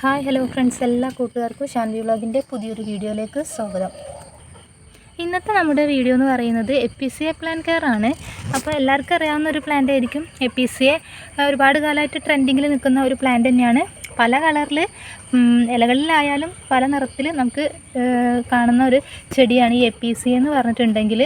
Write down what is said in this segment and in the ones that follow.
Hi hello friends. എല്ലാ കൂട്ടുകാർക്കും ഷാൻവി വ്ളോഗിന്റെ പുതിയൊരു വീഡിയോയിലേക്ക് സ്വാഗതം. ഇന്നത്തെ നമ്മുടെ വീഡിയോ എന്ന് പറയുന്നത് A P C A plant care ആണ്. അപ്പോൾ എല്ലാവർക്കും അറിയാവുന്ന ഒരു പ്ലാന്റ് ആയിരിക്കും. എ പി സി എ ഒരുപാട് കാലമായിട്ട് ട്രെൻഡിങ്ങിൽ നിൽക്കുന്ന ഒരു പ്ലാന്റ് തന്നെയാണ്. പല കളറിൽ ഇലകളിലായാലും പല നിറത്തിൽ നമുക്ക് കാണുന്ന ഒരു ചെടിയാണ് ഈ എ പി സി എന്ന് പറഞ്ഞിട്ടുണ്ടെങ്കിൽ.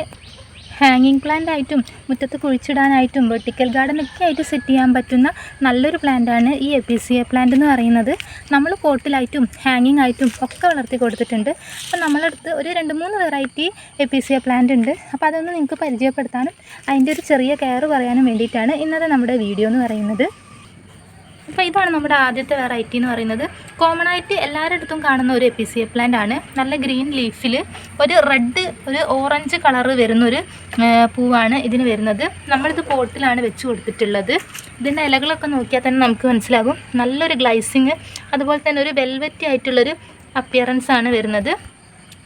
ഹാങ്ങിങ് പ്ലാന്റ് ആയിട്ടും മുറ്റത്ത് കുഴിച്ചിടാനായിട്ടും വെർട്ടിക്കൽ ഗാർഡൻ ഒക്കെ ആയിട്ട് സെറ്റ് ചെയ്യാൻ പറ്റുന്ന നല്ലൊരു പ്ലാന്റാണ് ഈ എപ്പിസിയ പ്ലാന്റ് എന്ന് പറയുന്നത്. നമ്മൾ പോട്ടിലായിട്ടും ഹാങ്ങിങ് ആയിട്ടും ഒക്കെ വളർത്തി കൊടുത്തിട്ടുണ്ട്. അപ്പോൾ നമ്മളടുത്ത് ഒരു രണ്ട് മൂന്ന് വെറൈറ്റി എപ്പിസിയ പ്ലാന്റ് ഉണ്ട്. അപ്പോൾ അതൊന്ന് നിങ്ങൾക്ക് പരിചയപ്പെടുത്താനും അതിന്റെ ഒരു ചെറിയ കെയർ പറയാനും വേണ്ടിയിട്ടാണ് ഇന്നത്തെ നമ്മുടെ വീഡിയോ എന്ന് പറയുന്നത്. അപ്പോൾ ഇതാണ് നമ്മുടെ ആദ്യത്തെ വെറൈറ്റി എന്ന് പറയുന്നത്. കോമൺ ആയിട്ട് എല്ലാവരുടെ അടുത്തും കാണുന്ന ഒരു എപ്പിസിയ പ്ലാന്റ് ആണ്. നല്ല ഗ്രീൻ ലീഫിൽ ഒരു റെഡ് ഒരു ഓറഞ്ച് കളറ് വരുന്നൊരു പൂവാണ് ഇതിന് വരുന്നത്. നമ്മളിത് പോട്ടിലാണ് വെച്ച് കൊടുത്തിട്ടുള്ളത്. ഇതിന്റെ ഇലകളൊക്കെ നോക്കിയാൽ തന്നെ നമുക്ക് മനസ്സിലാകും. നല്ലൊരു ഗ്ലൈസിങ് അതുപോലെ തന്നെ ഒരു വെൽവെറ്റി ആയിട്ടുള്ളൊരു അപ്പിയറൻസ് ആണ് വരുന്നത്.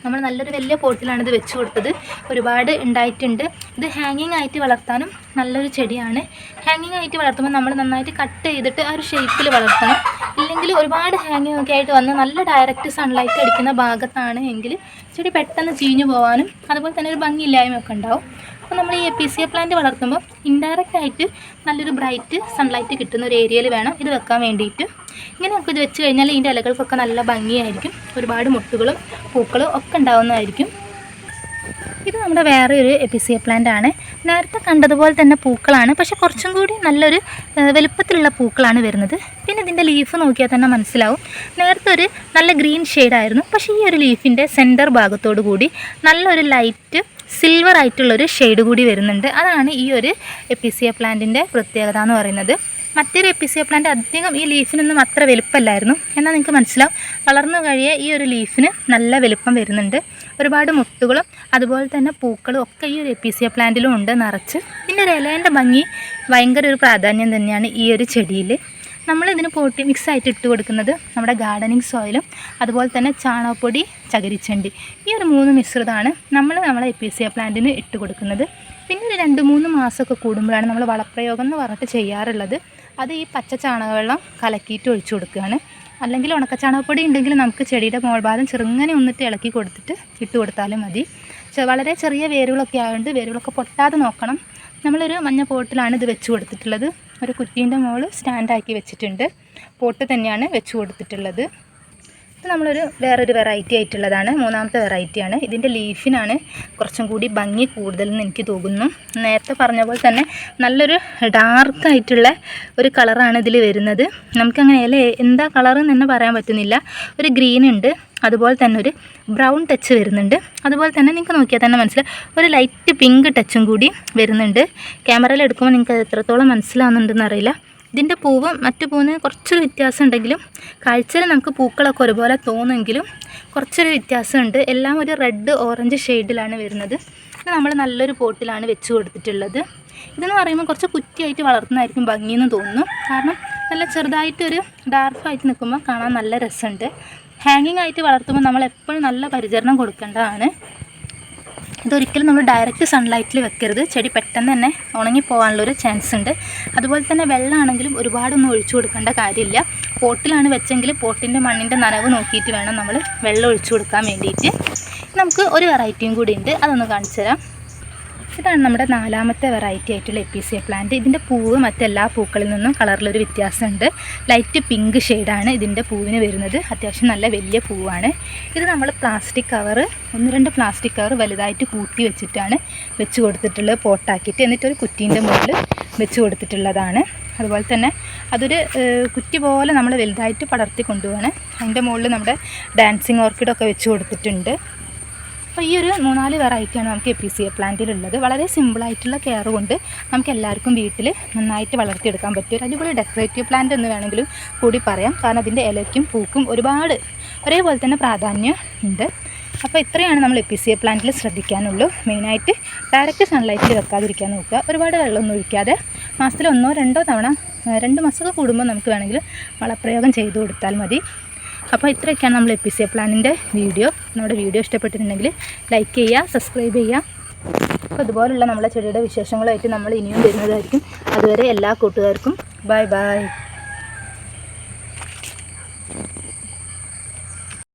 നമ്മൾ നല്ലൊരു വലിയ പോട്ടിലാണ് ഇത് വെച്ച് കൊടുത്തത്. ഒരുപാട് ഉണ്ടായിട്ടുണ്ട്. ഇത് ഹാങ്ങിങ് ആയിട്ട് വളർത്താനും നല്ലൊരു ചെടിയാണ്. ഹാങ്ങിങ് ആയിട്ട് വളർത്തുമ്പോൾ നമ്മൾ നന്നായിട്ട് കട്ട് ചെയ്തിട്ട് ആ ഒരു ഷേപ്പിൽ വളർത്തണം. ഇല്ലെങ്കിൽ ഒരുപാട് ഹാങ്ങിങ് ഒക്കെ ആയിട്ട് വന്ന് നല്ല ഡയറക്റ്റ് സൺലൈറ്റ് അടിക്കുന്ന ഭാഗത്താണ് എങ്കിൽ ചെടി പെട്ടെന്ന് ചീഞ്ഞു പോകാനും അതുപോലെ തന്നെ ഒരു ഭംഗിയില്ലായ്മയൊക്കെ ഉണ്ടാവും. അപ്പോൾ നമ്മൾ ഈ എപ്പിസിയ പ്ലാന്റ് വളർത്തുമ്പോൾ ഇൻഡയറക്റ്റ് ആയിട്ട് നല്ലൊരു ബ്രൈറ്റ് സൺലൈറ്റ് കിട്ടുന്ന ഒരു ഏരിയയിൽ വേണം ഇത് വെക്കാൻ വേണ്ടിയിട്ട്. ഇങ്ങനെ നമുക്ക് ഇത് വെച്ച് കഴിഞ്ഞാൽ ഇതിന്റെ ഇലകൾക്കൊക്കെ നല്ല ഭംഗിയായിരിക്കും. ഒരുപാട് മുട്ടുകളും പൂക്കളും ഒക്കെ ഉണ്ടാവുന്നതായിരിക്കും. ഇത് നമ്മുടെ വേറെ ഒരു എപ്പിസിയ പ്ലാന്റ് ആണ്. നേരത്തെ കണ്ടതുപോലെ തന്നെ പൂക്കളാണ്. പക്ഷെ കുറച്ചും കൂടി നല്ലൊരു വലുപ്പത്തിലുള്ള പൂക്കളാണ് വരുന്നത്. പിന്നെ ഇതിന്റെ ലീഫ് നോക്കിയാൽ തന്നെ മനസ്സിലാവും. നേരത്തെ ഒരു നല്ല ഗ്രീൻ ഷെയ്ഡായിരുന്നു പക്ഷേ ഈ ഒരു ലീഫിന്റെ സെന്റർ ഭാഗത്തോടു കൂടി നല്ലൊരു ലൈറ്റ് സിൽവർ ആയിട്ടുള്ളൊരു ഷെയ്ഡ് കൂടി വരുന്നുണ്ട്. അതാണ് ഈ ഒരു എപ്പിസിയ പ്ലാന്റിന്റെ പ്രത്യേകത എന്ന് പറയുന്നത്. മറ്റൊരു എപ്പിസിയ പ്ലാന്റ് അധികം ഈ ലീഫിനൊന്നും അത്ര വലുപ്പമല്ലായിരുന്നു എന്നാൽ നിങ്ങൾക്ക് മനസ്സിലാവും വളർന്നു കഴിയ ഈ ഒരു ലീഫിന് നല്ല വലുപ്പം വരുന്നുണ്ട്. ഒരുപാട് മുട്ടുകളും അതുപോലെ തന്നെ പൂക്കളും ഒക്കെ ഈ ഒരു എപ്പിസിയ പ്ലാന്റിലും ഉണ്ട് നിറച്ച്. പിന്നെ ഒരു ഇലേന്റെ ഭംഗി ഭയങ്കര ഒരു പ്രാധാന്യം തന്നെയാണ് ഈ ഒരു ചെടിയിൽ. നമ്മളിതിന് പോട്ടി മിക്സ് ആയിട്ട് ഇട്ട് കൊടുക്കുന്നത്? നമ്മുടെ ഗാർഡനിങ് സോയിലും അതുപോലെ തന്നെ ചാണകപ്പൊടി ചകരിച്ചണ്ടി. ഈ ഒരു മൂന്ന് മിശ്രിതമാണ് നമ്മൾ നമ്മളെ എപ്പിസിയ പ്ലാന്റിന് ഇട്ട് കൊടുക്കുന്നത്. പിന്നെ ഒരു രണ്ട് മൂന്ന് മാസമൊക്കെ കൂടുമ്പോഴാണ് നമ്മൾ വളപ്രയോഗം എന്ന് പറഞ്ഞിട്ട് ചെയ്യാറുള്ളത്. അത് ഈ പച്ച ചാണകവെള്ളം കലക്കിയിട്ട് ഒഴിച്ചു കൊടുക്കുകയാണ്. അല്ലെങ്കിൽ ഉണക്ക ചാണകപ്പൊടി ഉണ്ടെങ്കിൽ നമുക്ക് ചെടിയുടെ മോൾഭാഗം ചെറുങ്ങനെ ഒന്നിട്ട് ഇളക്കി കൊടുത്തിട്ട് ഇട്ട് കൊടുത്താലും മതി. വളരെ ചെറിയ വേരുകളൊക്കെ ആയതുകൊണ്ട് വേരുകളൊക്കെ പൊട്ടാതെ നോക്കണം. നമ്മളൊരു മഞ്ഞ പോട്ടിലാണ് ഇത് വെച്ച് കൊടുത്തിട്ടുള്ളത്. ഒരു കുറ്റീന്റെ മുകളിൽ സ്റ്റാൻഡാക്കി വെച്ചിട്ടുണ്ട്. പോട്ട് തന്നെയാണ് വെച്ച് കൊടുത്തിട്ടുള്ളത്. ഇത് നമ്മളൊരു വേറൊരു വെറൈറ്റി ആയിട്ടുള്ളതാണ്. മൂന്നാമത്തെ വെറൈറ്റിയാണ് ഇതിന്റെ ലീഫിനാണ് കുറച്ചും കൂടി ഭംഗി കൂടുതലെന്ന് എനിക്ക് തോന്നുന്നു. നേരത്തെ പറഞ്ഞ പോലെ തന്നെ നല്ലൊരു ഡാർക്കായിട്ടുള്ള ഒരു കളറാണ് ഇതിൽ വരുന്നത്. നമുക്കങ്ങനെ ഇല എന്താ കളർ എന്ന് തന്നെ പറയാൻ പറ്റുന്നില്ല. ഒരു ഗ്രീൻ ഉണ്ട്. അതുപോലെ തന്നെ ഒരു ബ്രൗൺ ടച്ച് വരുന്നുണ്ട്. അതുപോലെ തന്നെ നിങ്ങൾക്ക് നോക്കിയാൽ തന്നെ മനസ്സിലാവും. ഒരു ലൈറ്റ് പിങ്ക് ടച്ചും കൂടി വരുന്നുണ്ട്. ക്യാമറയിൽ എടുക്കുമ്പോൾ നിങ്ങൾക്ക് എത്രത്തോളം മനസ്സിലാവുന്നുണ്ടെന്ന് അറിയില്ല. ഇതിന്റെ പൂവ് മറ്റു പൂവിന് കുറച്ചൊരു വ്യത്യാസം ഉണ്ടെങ്കിലും കാഴ്ചയിൽ നമുക്ക് പൂക്കളൊക്കെ ഒരുപോലെ തോന്നുമെങ്കിലും കുറച്ചൊരു വ്യത്യാസമുണ്ട്. എല്ലാം ഒരു റെഡ് ഓറഞ്ച് ഷെയ്ഡിലാണ് വരുന്നത്. ഇത് നമ്മൾ നല്ലൊരു പോട്ടിലാണ് വെച്ച് കൊടുത്തിട്ടുള്ളത്. ഇതെന്ന് പറയുമ്പോൾ കുറച്ച് കുറ്റിയായിട്ട് വളർത്തുന്നതായിരിക്കും ഭംഗിയെന്ന് തോന്നുന്നു. കാരണം നല്ല ചെറുതായിട്ടൊരു ഡാർക്കായിട്ട് നിൽക്കുമ്പോൾ കാണാൻ നല്ല രസമുണ്ട്. ഹാങ്ങിങ് ആയിട്ട് വളർത്തുമ്പോൾ നമ്മൾ എപ്പോഴും നല്ല പരിചരണം കൊടുക്കേണ്ടതാണ്. ഇതൊരിക്കലും നമ്മൾ ഡയറക്റ്റ് സൺലൈറ്റിൽ വെക്കരുത്. ചെടി പെട്ടെന്ന് തന്നെ ഉണങ്ങിപ്പോകാനുള്ളൊരു ചാൻസ് ഉണ്ട്. അതുപോലെ തന്നെ വെള്ളമാണെങ്കിലും ഒരുപാടൊന്നും ഒഴിച്ചു കൊടുക്കേണ്ട കാര്യമില്ല. പോട്ടിലാണ് വെച്ചെങ്കിൽ പോട്ടിന്റെ മണ്ണിന്റെ നനവ് നോക്കിയിട്ട് വേണം നമ്മൾ വെള്ളം ഒഴിച്ചു കൊടുക്കാൻ വേണ്ടിയിട്ട്. നമുക്ക് ഒരു വെറൈറ്റിയും കൂടി ഉണ്ട്. അതൊന്ന് കാണിച്ചു തരാം ഇതാണ് നമ്മുടെ നാലാമത്തെ വെറൈറ്റി ആയിട്ടുള്ള എപ്പിസിയ പ്ലാന്റ് ഇതിന്റെ പൂവ് മറ്റെല്ലാ പൂക്കളിൽ നിന്നും കളറിലൊരു വ്യത്യാസമുണ്ട്. ലൈറ്റ് പിങ്ക് ഷെയ്ഡാണ് ഇതിന്റെ പൂവിന് വരുന്നത്. അത്യാവശ്യം നല്ല വലിയ പൂവാണ്. ഇത് നമ്മൾ പ്ലാസ്റ്റിക് കവർ ഒന്ന് രണ്ട് പ്ലാസ്റ്റിക് കവർ വലുതായിട്ട് കൂട്ടി വെച്ചിട്ടാണ് വെച്ച് കൊടുത്തിട്ടുള്ളത് പോട്ടാക്കിയിട്ട്. എന്നിട്ട് ഒരു കുറ്റീന്റെ മുകളിൽ വെച്ച് കൊടുത്തിട്ടുള്ളതാണ്. അതുപോലെ തന്നെ അതൊരു കുറ്റി പോലെ നമ്മൾ വലുതായിട്ട് പടർത്തി കൊണ്ടുപോവാണ്. അതിന്റെ മുകളിൽ നമ്മുടെ ഡാൻസിങ് ഓർക്കിഡൊക്കെ വെച്ച് കൊടുത്തിട്ടുണ്ട്. അപ്പോൾ ഈ ഒരു മൂന്നാൽ വെറൈറ്റിയാണ് നമുക്ക് എ പി സി എ പ്ലാന്റിലുള്ളത് വളരെ സിമ്പിളായിട്ടുള്ള കെയർ കൊണ്ട് നമുക്ക് എല്ലാവർക്കും വീട്ടിൽ നന്നായിട്ട് വളർത്തിയെടുക്കാൻ പറ്റും ഒരു അടിപൊളി ഡെക്കറേറ്റീവ് പ്ലാന്റ് എന്ന് വേണമെങ്കിലും കൂടി പറയാം. കാരണം അതിന്റെ ഇലയ്ക്കും പൂക്കും ഒരുപാട് ഒരേപോലെ തന്നെ പ്രാധാന്യം ഉണ്ട്. അപ്പോൾ ഇത്രയാണ് നമ്മൾ എ പി സി എ പ്ലാന്റിൽ ശ്രദ്ധിക്കാനുള്ളൂ. മെയിനായിട്ട് ഡയറക്റ്റ് സൺലൈറ്റിൽ വെക്കാതിരിക്കാൻ നോക്കുക. ഒരുപാട് വെള്ളമൊന്നും ഒഴിക്കാതെ മാസത്തിൽ ഒന്നോ രണ്ടോ തവണ രണ്ട് മാസമൊക്കെ കൂടുമ്പോൾ നമുക്ക് വേണമെങ്കിൽ വളപ്രയോഗം ചെയ്തു കൊടുത്താൽ മതി. അപ്പോൾ ഇത്രയൊക്കെയാണ് നമ്മൾ എ പി സി എ പ്ലാനിന്റെ വീഡിയോ. നമ്മുടെ വീഡിയോ ഇഷ്ടപ്പെട്ടിട്ടുണ്ടെങ്കിൽ ലൈക്ക് ചെയ്യുക സബ്സ്ക്രൈബ് ചെയ്യുക. അപ്പോൾ ഇതുപോലുള്ള നമ്മളെ ചെടിയുടെ വിശേഷങ്ങളായിട്ട് നമ്മൾ ഇനിയും വരുന്നതായിരിക്കും. അതുവരെ എല്ലാ കൂട്ടുകാർക്കും ബൈ ബൈ.